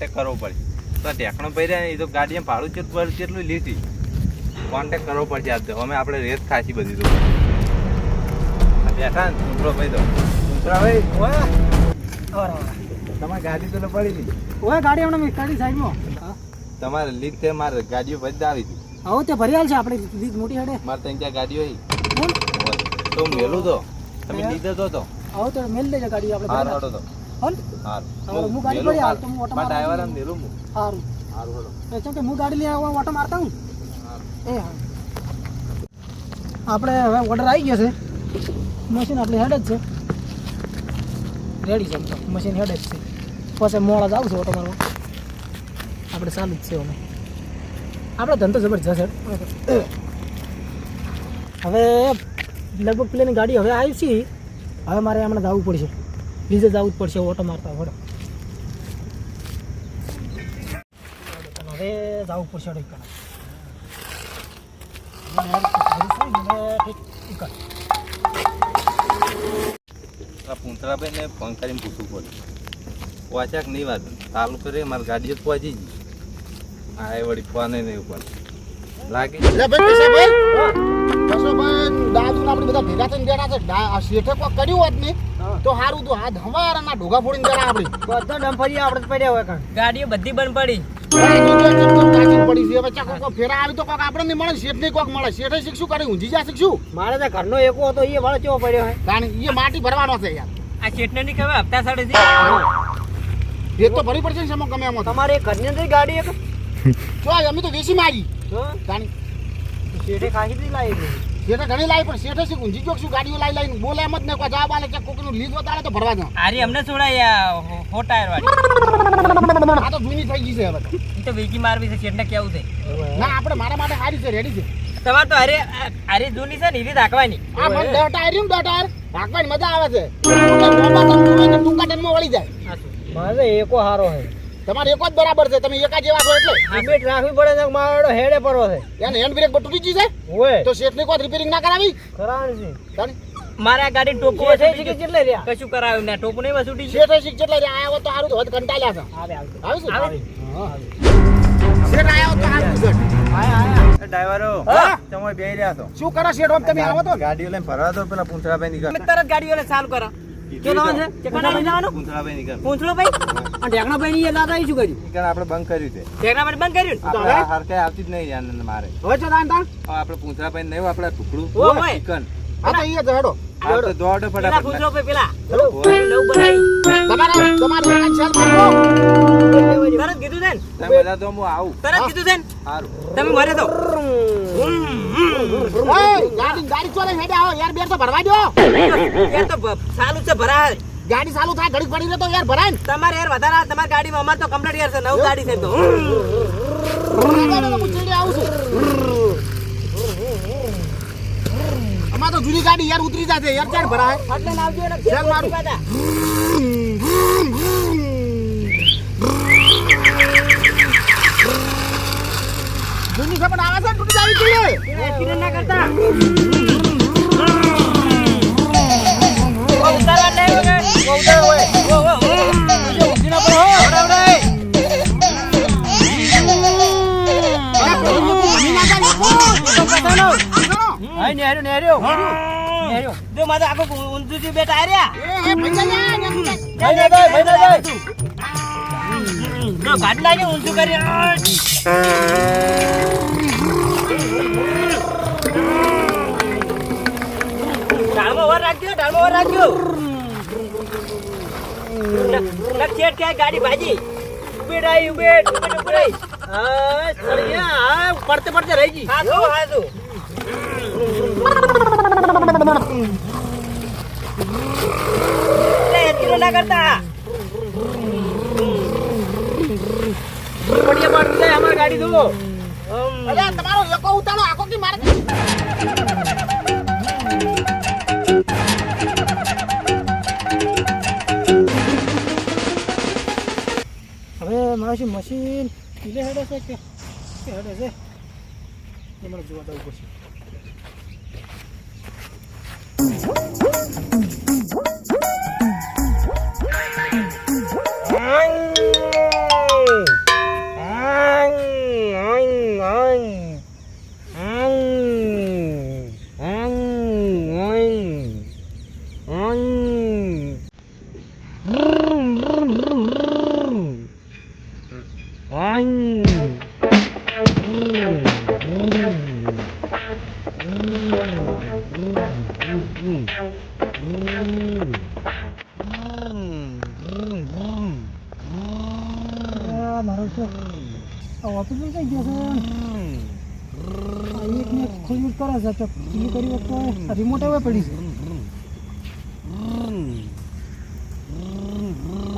Contact કરવો પડશે તો ઢેકણો પહેર્યા એ તો ગાડી ભાડું ચેટલું કેટલું લીધી. કોન્ટેક કરવો પડશે આપણે અમે આપણે રેત ખાસી બધી તો. બેઠા ને કૂતરો ભાઈ તો કૂતરા ભાઈ તમારી ગાડી તો પડી હતી ઓય ગાડી હમણાં મેં કાઢી સાઈડમાં. તમારે લીક તે મારે ગાડીઓ ભરી આવી હતી. હવે તે ભરી છે. આપણે લીક મોટી હડે. મારે ત્યાં ત્યાં ગાડીઓ તો મેલું તો. તમે લીધો તો તો. હવે તો મેલ દેજો ગાડી આપણે હાર તો. હાર હું ગાડી પડી હાલ તો હું ઓટો મારા મારવા ડ્રાઈવર મેલું હું સારું હારું. હડો કેમ કે હું ગાડી લઈ આવું ઓટો મારતા હું? એ હા. આપણે હવે ઓર્ડર આવી ગયો છે. મશીન આપણે હેડ જ છે. રેડી છે મશીન હેડ જ છે. પછી મોડા જ આવશે ઓટો મારવા. આપણે ચાલુ જ છે અમે આપણો ધંધો જબરજસ્ત છે. હવે લગભગ પેલાની ગાડી હવે આવી છે. હવે મારે હમણાં જવું પડશે. બીજે જવું જ પડશે ઓટો મારતા વડો હવે જવું પડશે અડે કણ આ પૂંતળાભાઈ ને ફોન કરીને પૂછવું પડે. વાંચ્યા કે નહીં વાત. ચાલુ કરે મારી ગાડીઓ જ પહોંચી ગઈ. આ એ વળી ફોન નહીં ઉપર લાગી એટલે ભાઈ કેશવભાઈ કેશવભાઈ દાદુ આપણે બધા ભેગા થઈને બેઠા છે. શેઠે કોઈ કર્યું હોત ને તો સારું તો હાથ ના ઢોગા ફોડીને જરા આપણે. બધા ડંફરી આપણે પડ્યા હોય કાં ગાડીઓ બધી બંધ પડી. પડી છે. હવે ચાકો કોઈ ફેરા આવી તો કોક આપણને મળે શેઠને કોક મળે. શેઠે શીખશું કરે ઊંઝી જા શીખશું. મારે તો ઘરનો એકો હતો એ વાળો કેવો પડ્યો હોય કારણ એ માટી ભરવાનો છે યાર. આ શેઠને નહીં ખબર? હપ્તા સાડે છે. એ તો ભરી પડશે ને સમો ગમે એમાં. તમારે ઘરની અંદર ગાડી એક? જો અમે તો વેચી મારી. કારણ શેઠે ખાસી લાવી શેઠે ઘણી લાવી પણ શેઠે શું ગાડીઓ લાવી લાવીને બોલે એમ જ ને કોઈ જવાબ આલે કે કોકનું વતાડે તો ભરવા દો. આરી અમને છોડાય હો વાળી આ તો જૂની થઈ ગઈ છે હવે એ તો મારવી છે શેઠને કેવું છે? ના આપણે મારા માટે સારી છે રેડી છે. તમારે તો અરે અરે જૂની છે ને એવી રાખવાની. આ મને ને દહ ટાયર રાખવાની મજા આવે છે. ટૂંકા ટાઈમમાં વળી જાય. મારે એકો હારો છે. તમારે એક જ બરાબર છે તમે એકા જેવા છો એટલે. લિમિટ રાખવી પડે ને મારો હેડે પડો છે? એને હેન્ડ બ્રેક પર તૂટી ગઈ છે? ઓય. તો શેઠની કોઈ રિપેરિંગ ના કરાવી? કરાવી છે. મારે આ ગાડી ટોપો છે ગયું. કેટલે રહ્યા? કશું કરાવ્યું ના ટોપો નહીં વસૂટી ગયું. શેઠે શીખ કેટલે રે આયો તો સારું તો હોત કંટાળ્યા છે. આવે આવે. આવી છે. શેઠ આયા તો હારું શેઠ આયા આયા. ડ્રાઈવરો તમે બેહી રહ્યા છો. શું કરો શેઠ તમે આવો તો? ગાડીઓ લઈને ફરવા દો પેલા પૂંછડાભાઈ ની તરત તરત ગાડીઓને ચાલુ કરો. કે છે? કે કના ની શું કર્યું? આપણે બંધ કર્યું છે બંધ કર્યું આવતી જ નહીં યાર મારે. હવે છો તાણ તાણ? આપણે પૂંછડાભાઈ નહીં આપણે ટુકડું ઓ ભાઈ. ચિકન. હા તો ઈ જ આ તો દોડો પેલા ફટાફટ પૂછલો પેલા. ઓય. નવું બનાવી તમારા તમારું એકાદ મારો તરત કીધું છે ને? તમે બધા તો હું આવું. તરત કીધું છે ને? સારું તમે મરે તો. ગાડી ગાડી ચોલે હેડે આવો યાર બેર તો ભરવા દો યાર તો ચાલુ છે ભરાય. ગાડી ચાલુ થાય ગળી પડી તો યાર ભરાય તમારે યાર વધારે તમારી ગાડીમાં અમાર તો કમ્પ્લીટ યાર છે નવ ગાડી છે તો. આવું છું અમાર તો જૂની ગાડી યાર ઉતરી જશે યાર ચાર ભરાય? એટલે લાવજો ને મારું. જૂની પણ આવે છે તૂટી જાવી જોઈએ એક્સિડન્ટ ના કરતા ઉતારવા નહીં વગર. હોય. ઓ, હો. આખું બેટા ભાઈ ગાડી લાગે ઊંધું કરી ગાડી ભાજી. ઉભેટ આવી ઉભેટ ઉભેટ ઉભેટ આવી હા સળિયા હા પડતે પડતે રહી ગઈ. હાથું હાથું લે એટલું ના કરતા. પડ્યા પડતે અમાર ગાડી દો અરે તમારો એકો ઉતારો આખો કી મારે? હવે મારું મશીન કિલે હેડે છે કે કે હેડે છે? એ મને જોવા દઉં પડશે. આ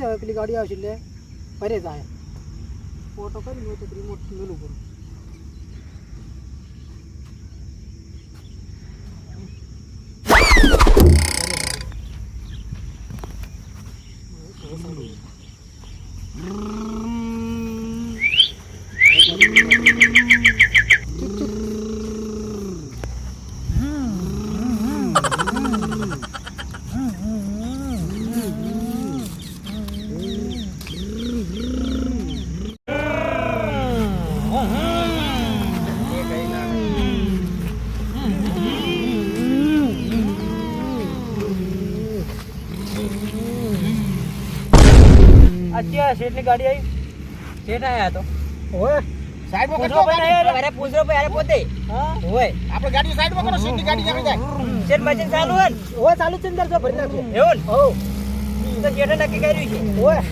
હવે પેલી ગાડી આવશે એટલે ફરે જાય. ફોટો કરી તો રિમોટ મેલું કરું. અત્યારે શેઠની ગાડી આવી. શેઠ આયા તો. ઓય સાઈડમાં ગાડી. અરે પૂછો ભાઈ અરે પોતે. હા? હોય આપણે ગાડી સાઈડમાં કરો શેઠની ગાડી જમી જાય. શેઠ મશીન ચાલુ હોય ઓય ચાલુ છે અંદર જો ભરી નાખો એવું હો ને તો શેઠે નક્કી કર્યું છે. ઓય.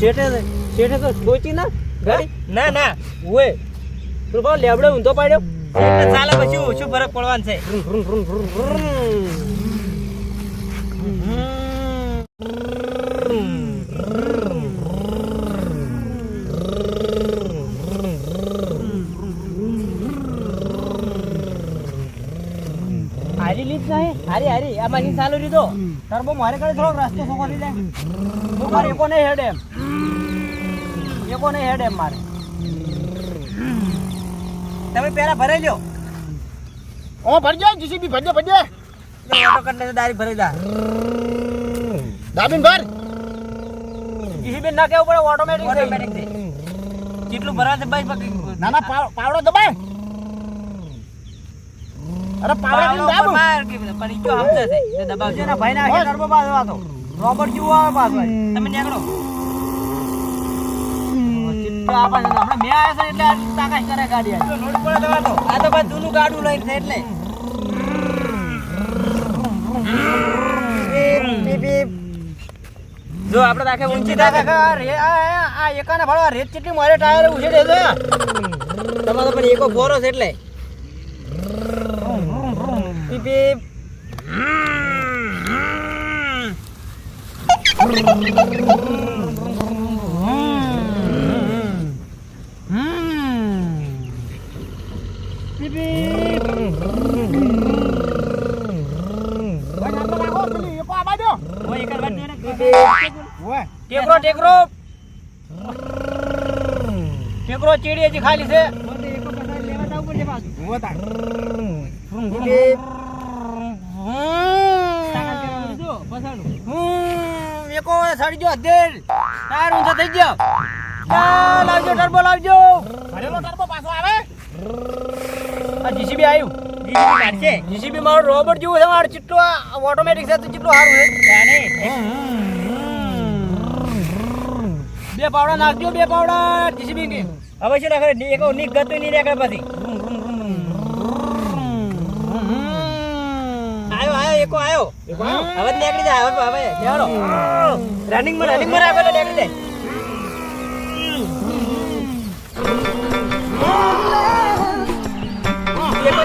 શેઠે શેઠે તો સોચી ના? ગાડી? ના ના. ઓય. તું કહો લેબડે ઊંધો પાડ્યો. ચાલે પછી ઓછું ફરક પડવાનું છે. હારી લીધ નહીં હારી હારી. આ મશીન ચાલુ લીધો ટર્બો મારે કરે થોડો રસ્તો સોકો લીધે તું મારે એકો નહીં હેડ એમ. એકો નહીં હેડ એમ મારે. તમે પેલા ભરાઈ લ્યો. ઓ, ભરજો, જીસીબી ભરજો ભરજો. ઓટો કરીને તો ડાયરેક્ટ ભરાઈ દા. દાબીન ભર જીસીબી ના કેવું પડે ઓટોમેટિક ઓટોમેટિક છે. જેટલું ભરાશે ભાઈ પકડી ના ના પાવડો દબાય. અરે પાવડો દાબ? ઉપર માર કે પણ ઈ જો છે એ દબાવજો. એના ભાઈ ના ટર્બો પાછો આતો રોબર્ટ જેવો આવે પાછો તમે નીકળો. ચિત્તો આપે છે હમણાં મેં આવ્યો છે એટલે આટલી કરે ગાડી આ તો ભાઈ જૂનું ગાડું લઈને છે એટલે. જો આપણે રાખે ઊંચી થાય. આ એકાને ભાડો રેત કેટલી મારે ટાયર ઉછેડે છે તમારો પણ એકો ફોરો છે એટલે. પીપી પીપ. રાખો પેલી એકો આવા દો ઓય એકર વાત દે ને. ટેકરો ટેકરો. ટેકરો ચીડી હજી ખાલી છે. એકો સડી ગયો અધેર ટાયર ઊંચો થઈ ગયો. લાવજો ટર્બો લાવજો. ભરેલો ટર્બો પાછો આવે? આ જીસીબી આવ્યું. જીસીબી કાઢશે જીસીબી મારો રોબોટ જેવું છે મારો ચિટ્ટો ઓટોમેટિક છે તો ચિટ્ટો સારું છે બે પાવડા નાખજો બે પાવડા જીસીબી કે હવે શું નાખે એક ની ગતિ નહીં નાખે પછી આયો આયો એકો આયો હવે નીકળી જાય હવે હવે લેવાનો રનિંગમાં રનિંગમાં આવે નીકળી જાય એકો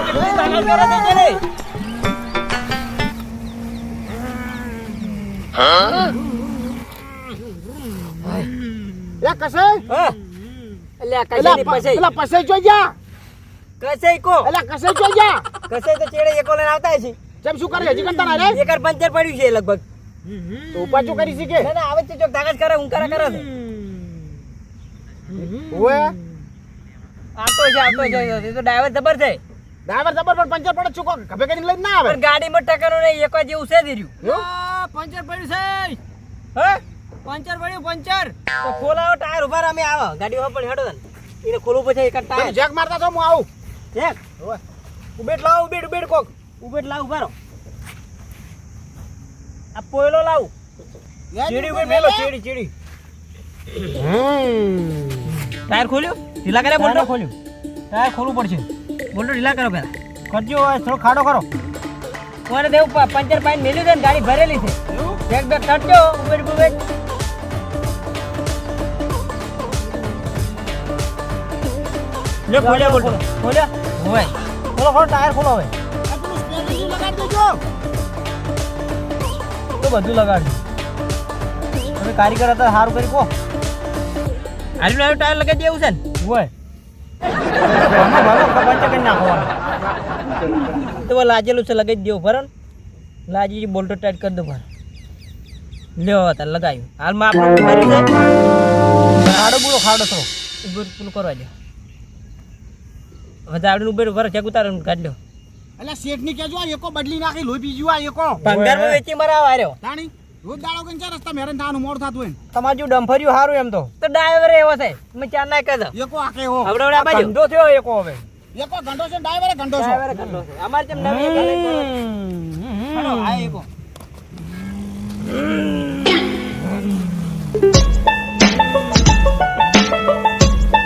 કસે કો? એટલે કસે તો ચેડે લઈને આવતા છે જેમ શું કરે હજી કરતા રે? એકર પંચર પડ્યું છે લગભગ. તો ઉપાચો કરી શીખે ના ના આવે છે ચોક તાકાત કરે હું કરે કરે છે. ઓએ આવતો છે એ તો ડ્રાઈવર જબર છે. ડ્રાઈવર જબર પંચર પડે ચૂકો કભે કરીને લઈને ના આવે. પણ ગાડીમાં ટકરો નહીં એક જેવું છે ધીર્યું એવું? પંચર પડ્યું છે. હે? પંચર પડ્યું પંચર. તો ખોલાવો ટાયર ઊભા અમે આવો. ગાડી ઉપર હેડો તને એને ખોલવું પછી એક ટાયર. જેક મારતા છો હું આવું. જેક. ઉબેટ લાવ ઉબેટ ઉબેટ કોક. ઉબેટ લાવ ઊભા રહો. આ પોયલો લાવ. ચીડી ઉબેટ મેલો ચીડી ચીડી. ટાયર ખોલ્યું? ઢીલા કરે બોલ ખોલ્યું. ટાયર ખોલવું પડશે. બોલ્ટો ઢીલા કરો પહેલા કરજો થોડો ખાડો કરો. કોને દેવું? પંચર પાઈને મેલ્યું છે ને ગાડી ભરેલી છે. એક બેગ કરજો ઉબેર ઉબેર લે ખોલ્યા બોલ ખોલ્યા. હોય ખોલો ખોલો ટાયર ખોલો હવે. તો બધું લગાડજો. તમે કારીગર હતા સારું કરી કહો આવ્યું ટાયર લગાડી દેવું છે ને? હોય. તો લાજેલું છે લગાવી દેવું બરાબર લાજી બોલ્ટો ટાઈટ કરી દો બરાબર લ્યો તાર લગાવ્યું હાલમાં આપણે છે ખાડો થોડો. ઉભેર પેલું કરવા દો. હવે ઉભેર ભરો ચેક ઉતારો કાઢ લ્યો. એટલે શેઠની કેજો આ એકો બદલી નાખી લોહી બીજું આ એકો. ભંગારમાં વેચી મરાવા આવ્યો તાણી. રોજ દાડો કઈ ચાર રસ્તા મેરન થવાનું મોડ થતું હોય તમારું જેવું ડમ્ફર્યું સારું એમ તો. તો ડ્રાઈવર એવો છે. તમે ચાર ના કહે એકો આકે હો હવે આ બાજુ. ધંધો થયો એકો હવે. એકો ઘંટો છે ડ્રાઈવરે ઘંટો છે. ડ્રાઈવરે ધંધો છે. અમારે જેમ નવી એક અલગ કરો. હાલો, આ એકો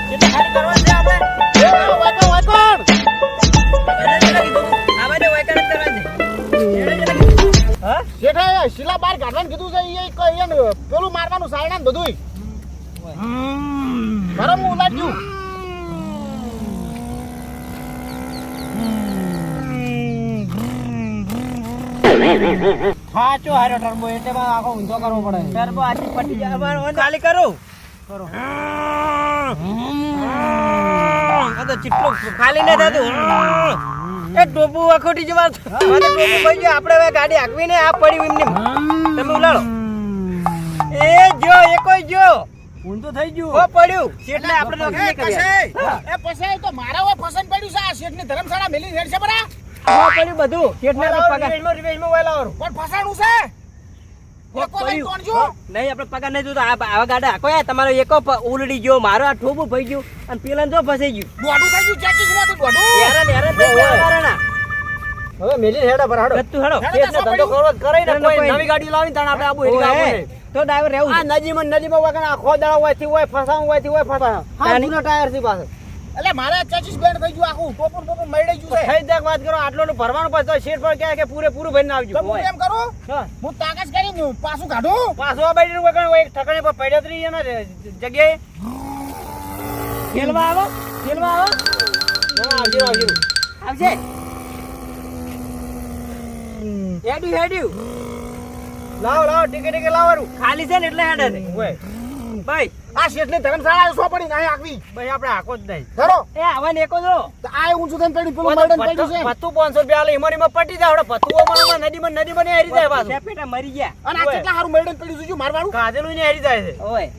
કેટલા ખાલી કરવા છે આપણે? એ, વાયકણ, શેઠે શીલા બાર કાઢવાનું કીધું છે ઈ એક એને પેલું મારવાનું સાયણા ને બધુંય. બરાબર હું ઉલાટ્યું સાચો હારો ટર્બો એટલે મારે આખો ઊંધો કરવો પડે. ટર્બો આછી પટી જાય. ખાલી કરું. કરો. આ તો ચીટલો ખાલી નહીં થતું. એ ટોપુ અખોટી જવા હવે ટોપુ ભાઈ જો આપણે હવે ગાડી હાંકવીને આ પડી એમને. તમે ઉલાડો એ જો એ કોઈ જો. ઊંધો થઈ ગયું. ઓ પડ્યું. એટલે આપણે નોકરી નહીં એ પસાઈ તો મારા ઓ પસંદ પડ્યું છે. આ શેઠની ધર્મશાળા મેલી છે બરા. ઓ પડ્યું બધું. શેઠને પગાર. રિવેજમાં રિવેજમાં વેલાવરું પણ ફસાણું છે. નહીં આપણે પગાર નહીં જોતો. આવા ગાડા હાંકો યાર તમારો એકો ઉલડી ગયો મારો આ ઠોબું ફઈ ગયું અને પેલા જો ફસાઈ ગયું. દોઢું થઈ ગયું ચેકિંગમાંથી દોઢું. હેરાન હેરાન થઈ હવે મેલી હેડા પર હાડો. તું હેડો. હેડો, ધંધો કરવો જ ને કોઈ. કોઈ નવી ગાડી લાવી તાણે આપણે આબુ હેડી નહીં. તો ડ્રાઈવર રહેવું આ નજીમાં આખો દાડો હોયથી હોય ફસાવું હોયથી હોય ફસાવું હા ટાયરથી પાસે એટલે મારે ચેચીસ બેન થઈ ગયું આખું. ટોપર ટોપર મળી ગયું છે. થઈ દેખ વાત કરો આટલો નું ભરવાનું પછી શેઠ પર કહે કે પૂરે પૂરું ભરીને આવજો. તો હું એમ કરો? હા. તાકાત દઉં. પાછું કાઢું? પાછું આ બાજુ કોઈ કણ એક ઠકાણે પર પડ્યા રહી એના જગ્યાએ. ખેલવા આવો ખેલવા આવો. ના આવજો આવજો. આવશે હેડ્યું હેડ્યું. લાવો લાવો ટીકે ટીકે લાવવાનું. ખાલી છે ને એટલે હેડે ભાઈ. આ શેઠને ધર્મશાળા સો પડી નહીં આખવી ભાઈ આપણે આખો જ નહીં. ખરો એ આવા ને એકો જો તો આ ઊંચું થઈને પડી પેલું મર્ડન પડી છે. પત્તું પાંચસો રૂપિયા આલે એમાં ને એમાં પટી જાય આપણે પત્તું અમારામાં નદીમાં નદીમાં ને હેરી જાય પાછું. મરી ગયા. અને આ કેટલા હારું મર્ડન પડ્યું છે મારવાનું? કાજેલું ને હેરી જાય છે. ઓય.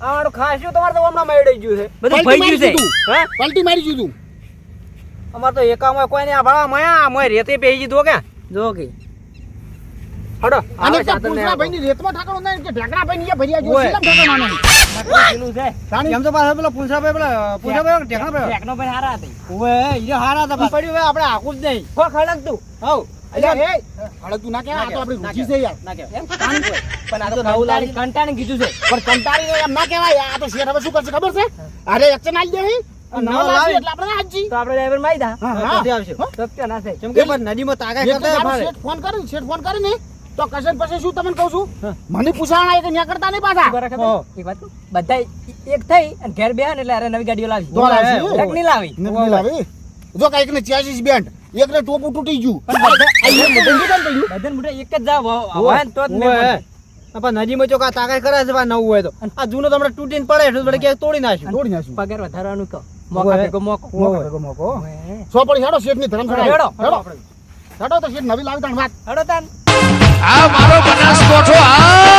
આ ખાસ્યું તમારે તો હમણાં મળી ગયું છે. બધું ભઈ ગયું છે. હે? પલટી મારી દીધું. અમાર તો એકામાં કોઈ નહીં આ ભાડા મયા મય રેતે પેઈ જીધો કે? જો કે. હડો અને ત્યાં સાધન ને રેતમાં ઠાકડો નહીં કે ઢેકણા ભાઈ ની ભરિયા જો ઓય. શીલમ ઠાકરો નહીં? પેલું છે. એમ તો પાછા પેલા પૂંછા પેલા પૂંછા ભાઈ ભાઈ ટેકનો ભાઈ હારા હતા. ઓએ ઈ હારા હતા પડ્યું આપણે આખું જ નહીં. કો ખડક તું. હવ. અલ્યા ના કહેવાય. આ તો આપણી રૂચિ છે યાર. ના કે પણ આ તો નવું કંટાળી કીધું છે. પણ કંટાળીને એમ ના કહેવાય. આ તો શેઠ હવે શું કરશે ખબર છે? અરે એક્શન આલી દે નદીમાં તાકાત ફોન કરે ફોન કરે ને. તો કશન પછી શું તમને કહું છું? મને પૂછાણ એ કે ન્યા કરતા નહીં પાછા. એક વાત બધા એક થઈ અને ઘેર બે એટલે અરે નવી ગાડીઓ લાવી. તો. ટ્રક નહીં લાવી. લાવી? જો કંઈક ને ચેસીસ બેન્ડ એક ને ટોપું તૂટી ગયું. એક ને? બધાને મોઢે એક જ જાવ. હોય તો જ નદીમાં ચોકા તાકાત કરે છે નવું હોય તો. આ જૂનો તમને તૂટીને પડે એટલે ક્યાંક તોડી નાખ્યું. તોડી નાખ્યું. પગાર વધારવાનું કહો. મોકા ભેગો મોકો. મોકો ભેગો મોકો. સો પડી હેડો શેઠની હેડો. હેડો. હેડો. તો શેઠ નવી લાવી તાણ વાત. હડો તાન આ મારો બનાસકોઠો આ